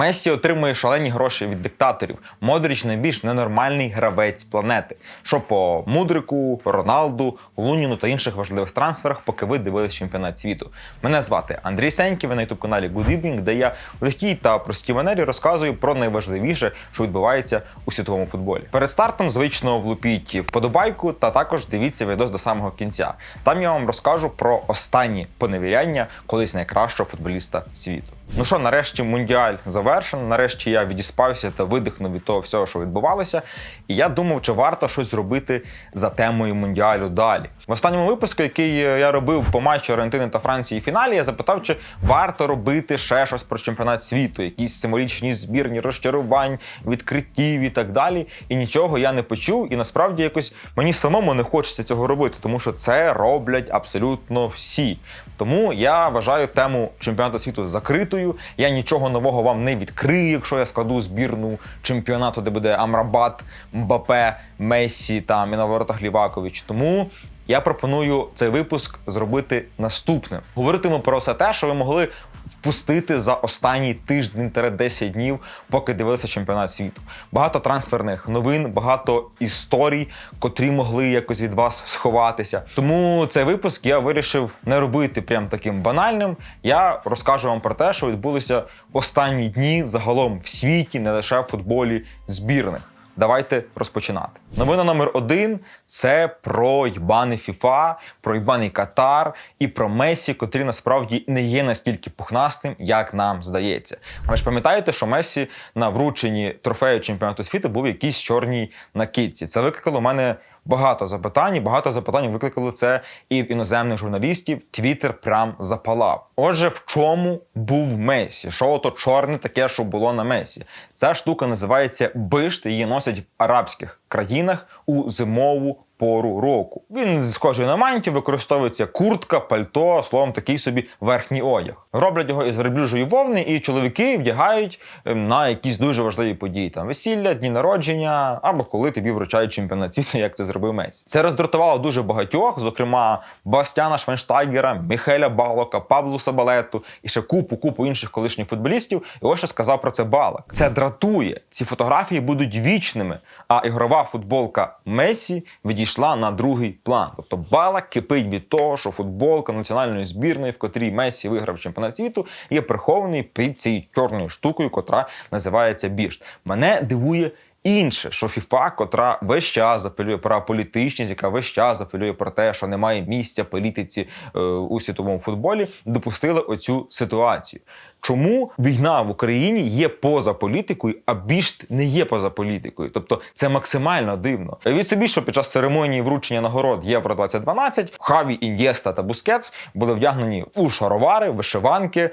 Месі отримує шалені гроші від диктаторів. Модріч найбільш ненормальний гравець планети. Що по Мудрику, Роналду, Луніну та інших важливих трансферах, поки ви дивились чемпіонат світу. Мене звати Андрій Сеньків, ви на ютуб каналі Good Evening, де я в легкій та простій манері розказую про найважливіше, що відбувається у світовому футболі. Перед стартом звично влупіть вподобайку та також дивіться відос до самого кінця. Там я вам розкажу про останні поневіряння колись найкращого футболіста світу. Ну що, нарешті мундіаль завершено. Нарешті я відіспався та видихнув від того всього, що відбувалося. І я думав, чи варто щось зробити за темою мундіалю далі. В останньому випуску, який я робив по матчу Аргентини та Франції в фіналі, я запитав, чи варто робити ще щось про чемпіонат світу, якісь символічні збірні розчарувань, відкриттів і так далі. І нічого я не почув. І насправді якось мені самому не хочеться цього робити, тому що це роблять абсолютно всі. Тому я вважаю тему чемпіонату світу закритою. Я нічого нового вам не відкрию, якщо я складу збірну чемпіонату, де буде Амрабат, Мбапе, Мессі там і на воротах Лівакович. Тому я пропоную цей випуск зробити наступним. Говоритиму про все те, що ви могли впустити за останній тиждень-10 днів, поки дивилися чемпіонат світу. Багато трансферних новин, багато історій, котрі могли якось від вас сховатися. Тому цей випуск я вирішив не робити прям таким банальним. Я розкажу вам про те, що відбулося останні дні загалом в світі, не лише в футболі збірних. Давайте розпочинати. Новина номер один це про йбаний Фіфа, про йбаний Катар і про Месі, котрі насправді не є настільки пухнастим, як нам здається. Ви ж пам'ятаєте, що Месі на врученні трофею чемпіонату світу був якийсь чорній накидці. Це викликало у мене багато запитань. Багато запитань викликало це і в іноземних журналістів. Твіттер прям запалав. Отже, в чому був Месі? Що ото чорне таке, що було на Месі? Ця штука називається бишт. Її носять в арабських країнах у зимову. Пору року він схожий на мантію, використовується куртка, пальто, словом, такий собі верхній одяг. Роблять його із верблюжої вовни, і чоловіки вдягають ем, на якісь дуже важливі події, там весілля, дні народження, або коли тобі вручають чемпіонат світу, як це зробив Месі. Це роздратувало дуже багатьох, зокрема Бастяна Швенштайгера, Міхеля Балока, Паблу Сабалету і ще купу купу інших колишніх футболістів. І ось що сказав про це Балак. Це дратує. Ці фотографії будуть вічними. А ігрова футболка Месі відійшла на другий план. Тобто Балак кипить від того, що футболка національної збірної, в котрій Месі виграв чемпіонат світу, є прихований під цією чорною штукою, котра називається Біршт. Мене дивує. Інше, що ФІФА, котра весь час апелює про політичність, яка весь час апелює про те, що немає місця політиці е, у світовому футболі, допустила оцю ситуацію. Чому війна в Україні є поза політикою, а більш не є поза політикою? Тобто це максимально дивно. Від собі, що під час церемонії вручення нагород Євро 2012 Хаві, Ін'єста та Бускетс були вдягнені у шаровари, вишиванки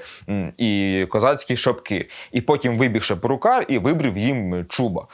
і козацькі шапки. І потім вибігши перукар і вибрив їм чуба.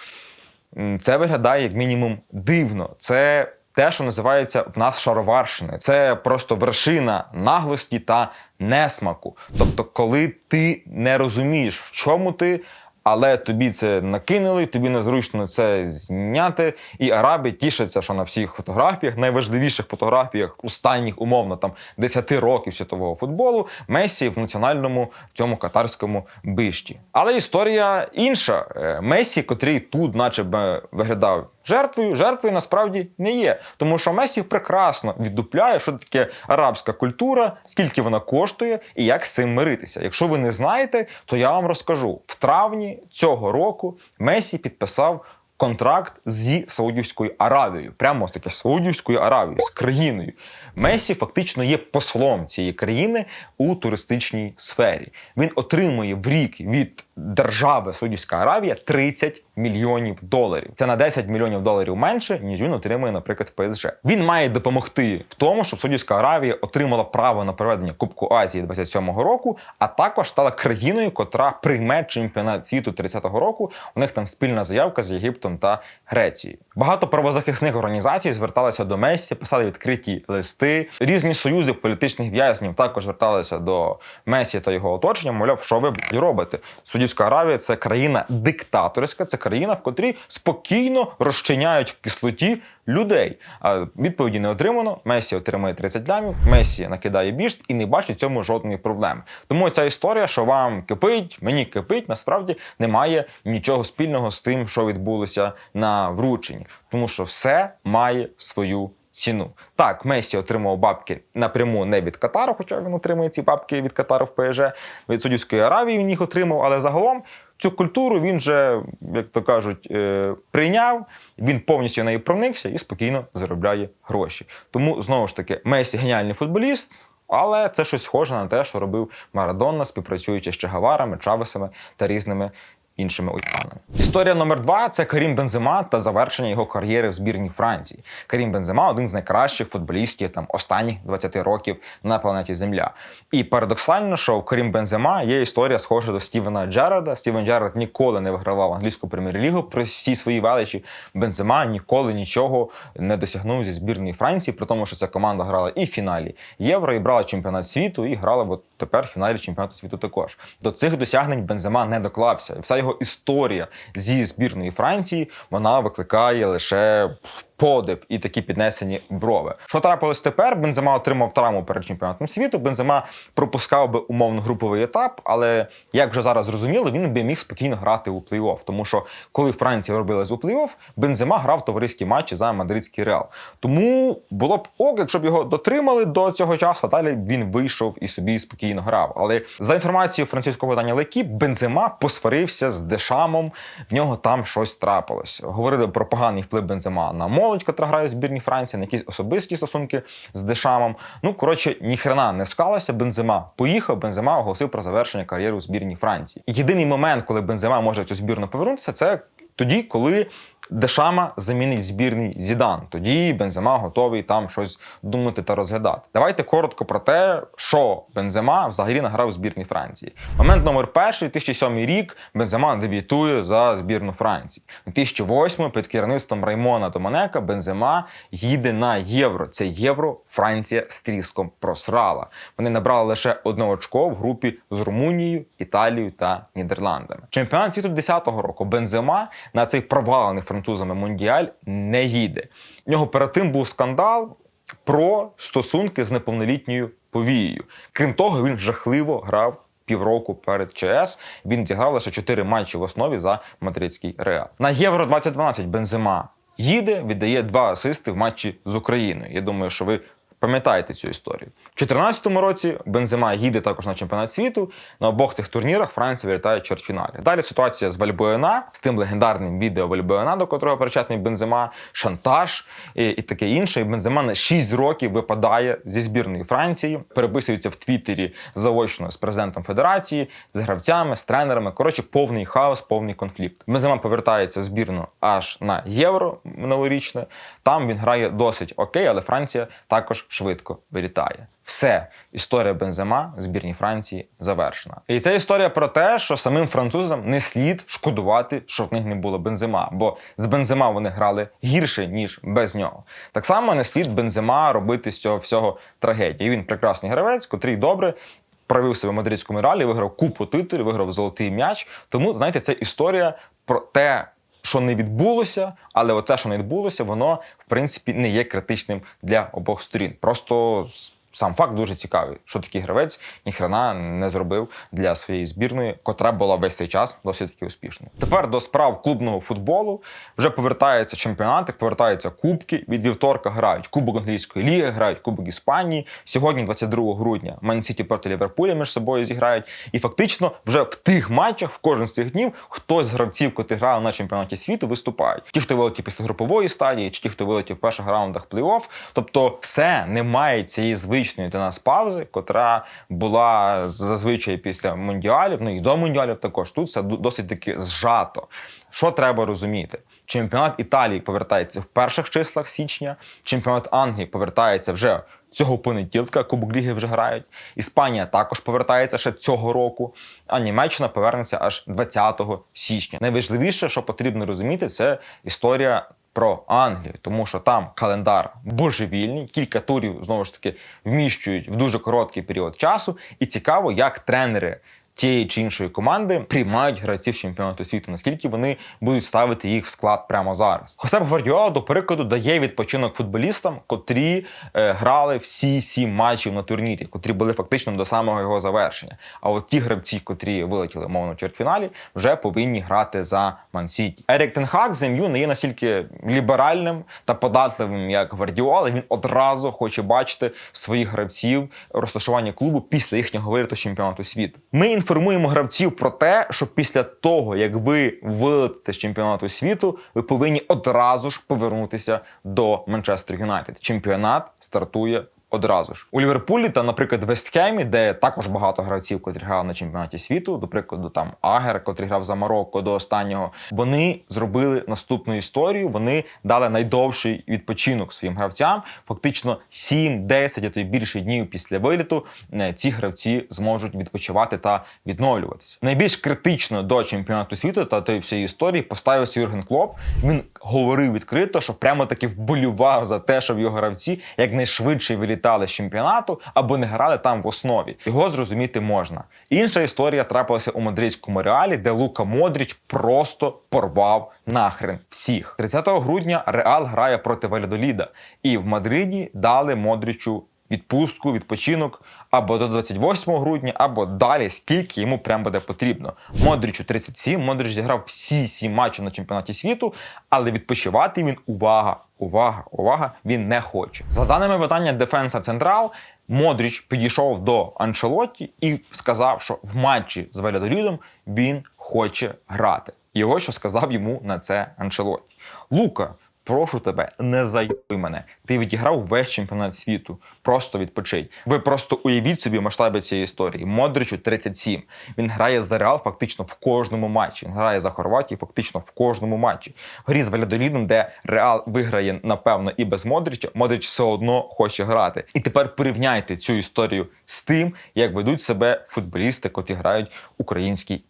Це виглядає як мінімум дивно. Це те, що називається в нас шароварщиною. Це просто вершина наглості та несмаку. Тобто, коли ти не розумієш, в чому ти. Але тобі це накинули, тобі незручно це зняти. І араби тішаться, що на всіх фотографіях, найважливіших фотографіях останніх умовно там 10 років світового футболу, Месі в національному цьому катарському бишті. Але історія інша. Е, Месі, котрий тут, начебто, виглядав жертвою, жертвою насправді не є. Тому що Месі прекрасно віддупляє, що таке арабська культура, скільки вона коштує і як з цим миритися. Якщо ви не знаєте, то я вам розкажу. В травні цього року Месі підписав. Контракт зі Саудівською Аравією, прямо ось таке Саудівською Аравією, з країною. Месі фактично є послом цієї країни у туристичній сфері. Він отримує в рік від держави Саудівська Аравія 30 мільйонів доларів. Це на 10 мільйонів доларів менше, ніж він отримує, наприклад, в ПСЖ. Він має допомогти в тому, щоб Саудівська Аравія отримала право на проведення Кубку Азії 27-го року, а також стала країною, котра прийме чемпіонат світу 30-го року. У них там спільна заявка з Єгиптом та Грецією. Багато правозахисних організацій зверталися до Месі, писали відкриті листи. Різні союзи політичних в'язнів також зверталися до Месі та його оточення. Мовляв, що ви робите? Судді Саудівська Аравія це країна диктаторська, це країна, в котрій спокійно розчиняють в кислоті людей. А відповіді не отримано. Месі отримує 30 лямів, Месі накидає біжт і не бачить цьому жодної проблеми. Тому ця історія, що вам кипить, мені кипить, насправді немає нічого спільного з тим, що відбулося на врученні, тому що все має свою. Ціну так, Месі отримав бабки напряму не від Катару, хоча він отримує ці бабки від Катару в ПСЖ, від Судівської Аравії він їх отримав, але загалом цю культуру він вже, як то кажуть, е, прийняв. Він повністю нею проникся і спокійно заробляє гроші. Тому знову ж таки, Месі геніальний футболіст. Але це щось схоже на те, що робив Марадонна, співпрацюючи з Чегаварами, Чавесами та різними іншими уйманами. Історія номер два це Карім Бензема та завершення його кар'єри в збірній Франції. Карім Бензема один з найкращих футболістів там останніх 20 років на планеті Земля. І парадоксально, що в Карім Бензема є історія схожа до Стівена Джерарда. Стівен Джерард ніколи не вигравав англійську прем'єр-лігу при всій своїй величі. Бензема ніколи нічого не досягнув зі збірної Франції, при тому, що ця команда грала і в фіналі Євро, і брала чемпіонат світу, і грала от тепер в фіналі чемпіонату світу також. До цих досягнень Бензема не доклався. Вся його історія зі збірної Франції вона викликає лише подив і такі піднесені брови. Що трапилось тепер? Бензема отримав травму перед чемпіонатом світу. Бензема пропускав би умовно груповий етап, але як вже зараз зрозуміло, він би міг спокійно грати у плей-офф. Тому що коли Франція робилась у плей-офф, Бензема грав товариські матчі за мадридський реал. Тому було б ок, якщо б його дотримали до цього часу. а Далі він вийшов і собі спокійно грав. Але за інформацією французького видання Лекі, Бензема посварився з Дешамом. В нього там щось трапилось. Говорили про поганий вплив Бензема на молодь, яка грає в збірні Франції, на якісь особисті стосунки з Дешамом. Ну коротше, ніхрена не скалася. Бензема поїхав. Бензема оголосив про завершення кар'єри у збірні Франції. Єдиний момент, коли Бензема може в цю збірну повернутися, це тоді, коли Дешама замінить збірний Зідан. Тоді Бензема готовий там щось думати та розглядати. Давайте коротко про те, що Бензема взагалі награв в збірній Франції. Момент номер перший, 2007 рік. Бензема дебютує за збірну Франції. 2008 під керівництвом Раймона Доманека Бензема їде на євро. Це євро Франція з тріском просрала. Вони набрали лише одне очко в групі з Румунією, Італією та Нідерландами. Чемпіонат світу 10-го року Бензема на цей провалений французами Мондіаль не їде. В нього перед тим був скандал про стосунки з неповнолітньою повією. Крім того, він жахливо грав. Півроку перед ЧС він зіграв лише 4 матчі в основі за мадридський реал. На євро 2012 Бензема їде, віддає два асисти в матчі з Україною. Я думаю, що ви пам'ятаєте цю історію. У 2014 році Бензема їде також на чемпіонат світу. На обох цих турнірах Франція вилітає в. Далі ситуація з Вальбоена, з тим легендарним відео Вальбоена, до котрого причетний Бензема, шантаж і, і таке інше. І Бензема на 6 років випадає зі збірної Франції, переписується в Твіттері заочно з президентом Федерації, з гравцями, з тренерами. Коротше, повний хаос, повний конфлікт. Бензема повертається в збірну аж на євро минулорічне. Там він грає досить окей, але Франція також швидко вилітає. Все, історія Бензема в збірній Франції завершена. І це історія про те, що самим французам не слід шкодувати, що в них не було бензема, бо з бензема вони грали гірше ніж без нього. Так само не слід бензема робити з цього всього трагедії. Він прекрасний гравець, котрий добре. Проявив себе в мадридському реалі, виграв купу титулів, виграв золотий м'яч. Тому знаєте, це історія про те, що не відбулося, але оце, що не відбулося, воно в принципі не є критичним для обох сторін. Просто сам факт дуже цікавий, що такий гравець ніхрена не зробив для своєї збірної, котра була весь цей час досить таки успішною. Тепер до справ клубного футболу вже повертаються чемпіонати, повертаються кубки. Від вівторка грають Кубок англійської ліги, грають Кубок Іспанії. Сьогодні, 22 грудня, Ман-Сіті проти Ліверпуля між собою зіграють. І фактично вже в тих матчах, в кожен з цих днів, хтось з гравців, котрі грали на чемпіонаті світу, виступають. Ті, хто вилетів після групової стадії, чи ті, хто вилетів в перших раундах плей-офф. Тобто, все немає цієї звичної для нас паузи, котра була зазвичай після мундіалів, ну і до мундіалів також. Тут все досить таки зжато. Що треба розуміти? Чемпіонат Італії повертається в перших числах січня, чемпіонат Англії повертається вже. Цього понеділка Кубок Ліги вже грають. Іспанія також повертається ще цього року, а Німеччина повернеться аж 20 січня. Найважливіше, що потрібно розуміти, це історія про Англію, тому що там календар божевільний, кілька турів знову ж таки вміщують в дуже короткий період часу, і цікаво, як тренери тієї чи іншої команди приймають гравців чемпіонату світу, наскільки вони будуть ставити їх в склад прямо зараз. Хосеп Гвардіола, до прикладу, дає відпочинок футболістам, котрі е, грали всі сім матчів на турнірі, котрі були фактично до самого його завершення. А от ті гравці, котрі вилетіли мовно в чвертьфіналі, вже повинні грати за Ман-Сіті. Ерік Тенхак зем'ю не є настільки ліберальним та податливим, як Гвардіола. Він одразу хоче бачити своїх гравців розташування клубу після їхнього виліту чемпіонату світу. Ми інформуємо гравців про те, що після того, як ви вилетите з чемпіонату світу, ви повинні одразу ж повернутися до Манчестер Юнайтед. Чемпіонат стартує одразу ж у Ліверпулі та, наприклад, Вестхемі, де також багато гравців, котрі грали на чемпіонаті світу, до прикладу, там Агер, котрий грав за Марокко до останнього. Вони зробили наступну історію. Вони дали найдовший відпочинок своїм гравцям. Фактично 7-10, а то й більше днів після виліту е, ці гравці зможуть відпочивати та відновлюватися. Найбільш критично до чемпіонату світу та тої всієї історії поставився Юрген Клоп. Він говорив відкрито, що прямо таки вболював за те, щоб його гравці якнайшвидше вилітали з чемпіонату або не грали там в основі. Його зрозуміти можна. Інша історія трапилася у мадридському реалі, де Лука Модріч просто порвав нахрен всіх. 30 грудня Реал грає проти Валядоліда, і в Мадриді дали Модрічу. Відпустку, відпочинок або до 28 грудня, або далі, скільки йому прям буде потрібно. Модрічу 37, Модріч зіграв всі сім матчів на чемпіонаті світу, але відпочивати він увага, увага, увага, він не хоче. За даними видання Дефенса Централ, Модріч підійшов до Анчелотті і сказав, що в матчі з Валядолідом він хоче грати. Ось що сказав йому на це Анчелотті. Лука. Прошу тебе, не зайди мене. Ти відіграв весь чемпіонат світу. Просто відпочинь. Ви просто уявіть собі масштаби цієї історії. Модричу 37. Він грає за Реал фактично в кожному матчі. Він грає за Хорватію фактично в кожному матчі. В Грі з Валядолідом, де Реал виграє, напевно, і без Модрича, Модрич все одно хоче грати. І тепер порівняйте цю історію з тим, як ведуть себе футболісти, котрі грають в українській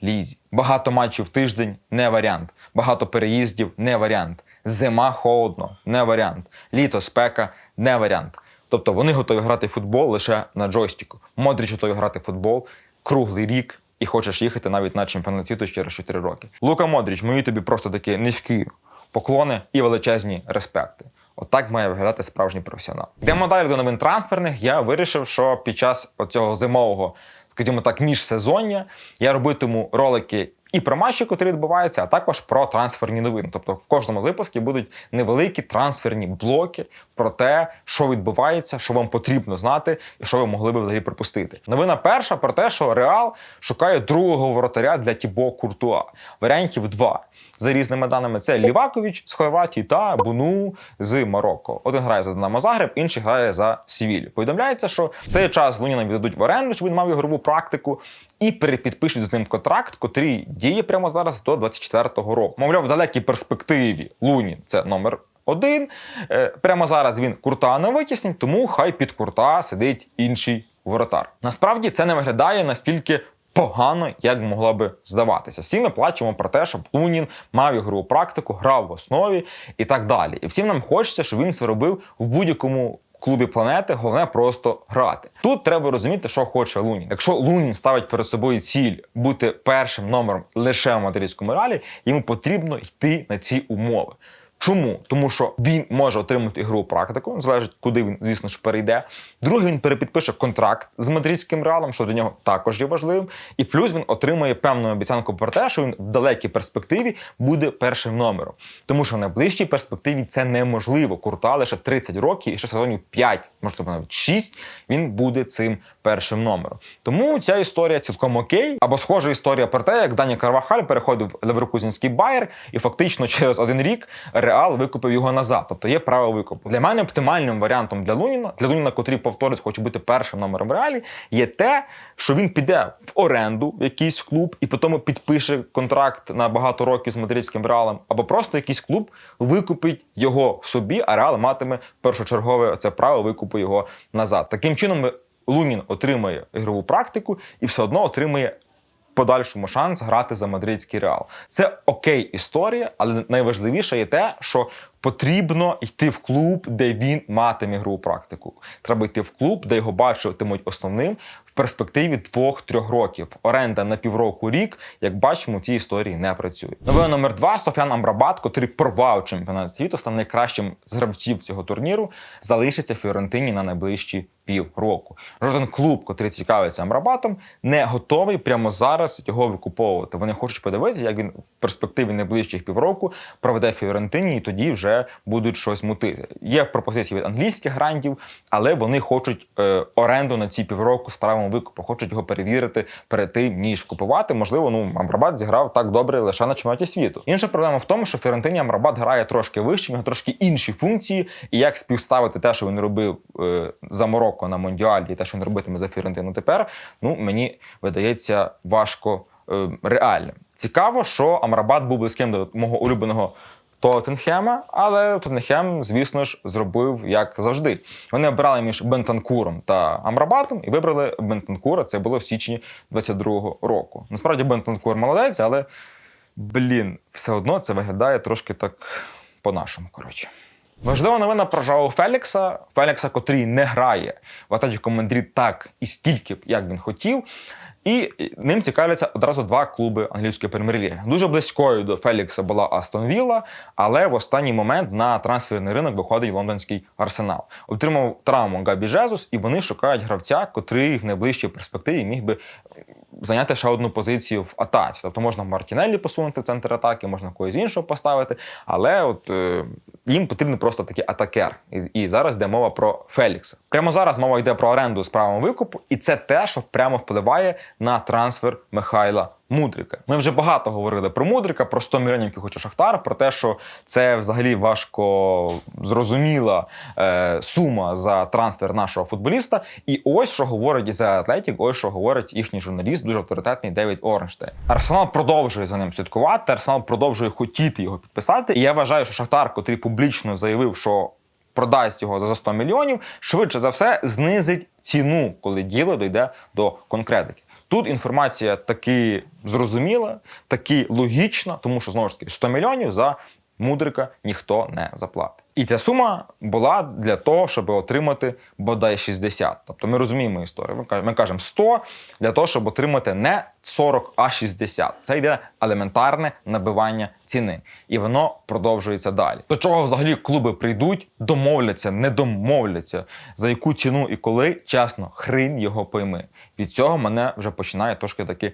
прем'єр-лізі. Багато матчів в тиждень не варіант. Багато переїздів не варіант. Зима холодно, не варіант. Літо спека не варіант. Тобто вони готові грати в футбол лише на джойстику. Модріч готові грати в футбол круглий рік і хочеш їхати навіть на чемпіонат світу через 4 роки. Лука Модріч, мої тобі просто такі низькі поклони і величезні респекти. Отак має виглядати справжній професіонал. Йдемо далі до новин трансферних. Я вирішив, що під час оцього зимового, скажімо так, міжсезоння я робитиму ролики і про матчі, котрі відбуваються, а також про трансферні новини. Тобто в кожному з випусків будуть невеликі трансферні блоки про те, що відбувається, що вам потрібно знати, і що ви могли би взагалі пропустити. Новина перша про те, що Реал шукає другого воротаря для Тібо Куртуа. Варіантів два. За різними даними, це Лівакович з Хорватії та Буну з Марокко. Один грає за Динамо Загреб, інший грає за Сівілью. Повідомляється, що цей час Луніна віддадуть в оренду, щоб він мав ігрову практику, і перепідпишуть з ним контракт, котрий діє прямо зараз до 24-го року. Мовляв, в далекій перспективі Лунін це номер. Один Е, прямо зараз він курта не витіснить, тому хай під курта сидить інший воротар. Насправді це не виглядає настільки погано, як могло би здаватися. Всі ми плачемо про те, щоб Лунін мав ігрову практику, грав в основі і так далі. І всім нам хочеться, щоб він це робив в будь-якому. Клубі планети головне просто грати. Тут треба розуміти, що хоче Лунін. Якщо Лунін ставить перед собою ціль бути першим номером лише в мадридському реалі, йому потрібно йти на ці умови. Чому? Тому що він може отримати ігрову практику, залежить, куди він, звісно ж, перейде. Друге, він перепідпише контракт з мадридським реалом, що для нього також є важливим. І плюс він отримує певну обіцянку про те, що він в далекій перспективі буде першим номером. Тому що в найближчій перспективі це неможливо. Курта лише 30 років і ще сезонів 5, можливо, навіть 6, він буде цим першим номером. Тому ця історія цілком окей. Або схожа історія про те, як Дані Карвахаль переходив в Леверкузінський Байер, і фактично через один рік Реал викупив його назад. Тобто є право викупу. Для мене оптимальним варіантом для Луніна, для Луніна, котрий повторить, хоче бути першим номером в реалі, є те, що він піде в оренду в якийсь клуб і потім підпише контракт на багато років з мадридським реалом, або просто якийсь клуб викупить його собі, а реал матиме першочергове це право викупу його назад. Таким чином, Лунін отримає ігрову практику і все одно отримає подальшому шанс грати за мадридський реал. Це окей історія, але найважливіше є те, що потрібно йти в клуб, де він матиме ігрову практику. Треба йти в клуб, де його бачитимуть основним в перспективі двох-трьох років. Оренда на півроку рік, як бачимо, в історії не працює. Новина номер два Софіан Амрабат, котрий порвав чемпіонат світу, став найкращим з гравців цього турніру, залишиться в Фіорентині на найближчі півроку. Жоден клуб, котрий цікавиться Амрабатом, не готовий прямо зараз його викуповувати. Вони хочуть подивитися, як він в перспективі найближчих півроку проведе Фіорентині, і тоді вже будуть щось мутити. Є пропозиції від англійських грантів, але вони хочуть е, оренду на ці півроку з правом викупу, хочуть його перевірити перед тим, ніж купувати. Можливо, ну Амрабат зіграв так добре лише на чемпіонаті світу. Інша проблема в тому, що Фіорентині Амрабат грає трошки вище, в нього трошки інші функції, і як співставити те, що він робив е, за Марокко на Мондіалі, і те, що він робитиме за Фіорентину тепер, ну мені видається важко е, реальним. Цікаво, що Амрабат був близьким до мого улюбленого Тоттенхема, але Тоттенхем, звісно ж, зробив як завжди. Вони обирали між Бентанкуром та Амрабатом і вибрали Бентанкура. Це було в січні 22-го року. Насправді Бентанкур молодець, але блін, все одно це виглядає трошки так по-нашому. Коротше. Важлива новина про Жао Фелікса. Фелікса, котрий не грає в Атлетіко Мадрид так і стільки, як він хотів. І ним цікавляться одразу два клуби англійської прем'єр-ліги. Дуже близькою до Фелікса була Астон Вілла, але в останній момент на трансферний ринок виходить лондонський арсенал. Отримав травму Габі Жезус, і вони шукають гравця, котрий в найближчій перспективі міг би зайняти ще одну позицію в атаці. Тобто можна Мартінеллі посунути в центр атаки, можна когось іншого поставити. Але от е, їм потрібен просто такий атакер. І, і зараз йде мова про Фелікса. Прямо зараз мова йде про оренду з правом викупу, і це те, що прямо впливає на трансфер Михайла. Мудрика. Ми вже багато говорили про Мудрика, про 100 мільйонів, які хоче Шахтар, про те, що це взагалі важко зрозуміла е, сума за трансфер нашого футболіста. І ось що говорить за Атлетік, ось що говорить їхній журналіст, дуже авторитетний Девід Орнштейн. Арсенал продовжує за ним слідкувати. Арсенал продовжує хотіти його підписати. І я вважаю, що Шахтар, котрий публічно заявив, що продасть його за 100 мільйонів, швидше за все знизить ціну, коли діло дійде до конкретики. Тут інформація таки зрозуміла, таки логічна, тому що знову ж таки 100 мільйонів за мудрика ніхто не заплатить. І ця сума була для того, щоб отримати бодай 60. Тобто ми розуміємо історію. Ми кажемо 100 для того, щоб отримати не 40, а 60. Це йде елементарне набивання ціни, і воно продовжується далі. До чого взагалі клуби прийдуть, домовляться, не домовляться, за яку ціну і коли, чесно, хрін його пойми. Від цього мене вже починає трошки таки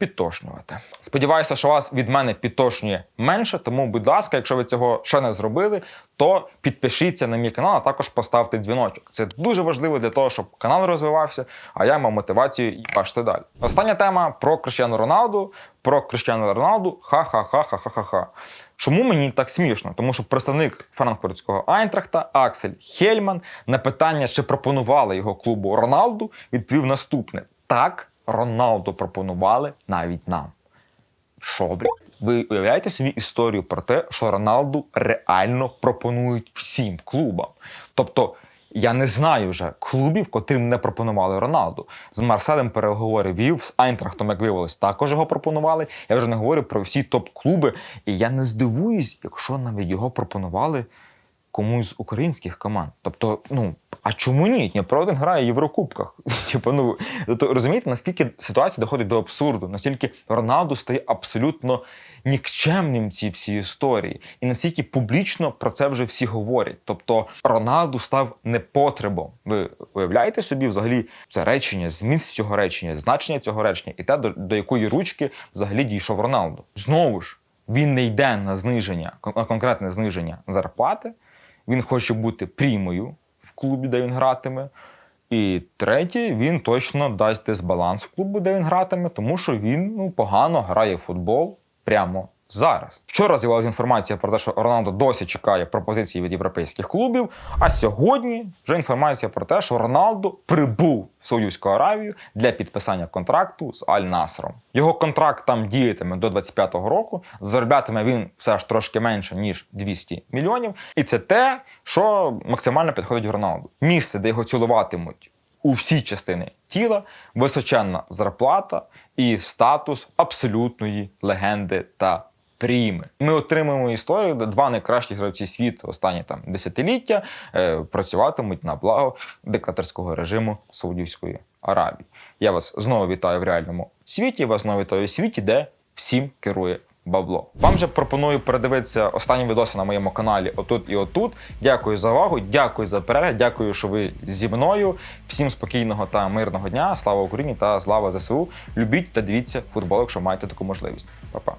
підтошнювати. Сподіваюся, що вас від мене підтошнює менше. Тому, будь ласка, якщо ви цього ще не зробили, то підпишіться на мій канал, а також поставте дзвіночок. Це дуже важливо для того, щоб канал розвивався, а я мав мотивацію і бачити далі. Остання тема про Крищану Роналду. Про Крищану Роналду ха-ха-ха-ха-ха-ха. Чому мені так смішно? Тому що представник франкфуртського Айнтрахта Аксель Хельман на питання, чи пропонували його клубу Роналду, відповів наступне: так. Роналду пропонували навіть нам. Що, блядь? Ви уявляєте собі історію про те, що Роналду реально пропонують всім клубам. Тобто, я не знаю вже клубів, котрим не пропонували Роналду. З Марселем переговори вів, з Айнтрахтом, як виявилось, також його пропонували. Я вже не говорю про всі топ-клуби. І я не здивуюсь, якщо навіть його пропонували комусь з українських команд. Тобто, ну а чому ні? Дніпро один грає в Єврокубках. Типу, ну тобто, розумієте, наскільки ситуація доходить до абсурду, наскільки Роналду стає абсолютно нікчемним в цій всій історії, і наскільки публічно про це вже всі говорять. Тобто Роналду став непотребом. Ви уявляєте собі взагалі це речення, зміст цього речення, значення цього речення, і те, до, до якої ручки взагалі дійшов Роналду. Знову ж він не йде на зниження, на конкретне зниження зарплати. Він хоче бути прімою в клубі, де він гратиме. І третє, він точно дасть дисбаланс клубу, де він гратиме, тому що він ну, погано грає в футбол прямо зараз. Вчора з'явилася інформація про те, що Роналдо досі чекає пропозиції від європейських клубів. А сьогодні вже інформація про те, що Роналдо прибув в Саудівську Аравію для підписання контракту з Аль Насром. Його контракт там діятиме до 25-го року. Зароблятиме він все ж трошки менше ніж 200 мільйонів. І це те, що максимально підходить Роналду. Місце, де його цілуватимуть. У всі частини тіла височенна зарплата і статус абсолютної легенди та прийме. Ми отримуємо історію, де два найкращі гравці світу останні там десятиліття е, працюватимуть на благо диктаторського режиму Саудівської Аравії. Я вас знову вітаю в реальному світі. Вас знову вітаю в світі, де всім керує бабло. Вам же пропоную передивитися останні відоси на моєму каналі Отут і Отут. Дякую за увагу, дякую за перегляд, дякую, що ви зі мною. Всім спокійного та мирного дня. Слава Україні та слава ЗСУ. Любіть та дивіться футбол, якщо маєте таку можливість. Па-па.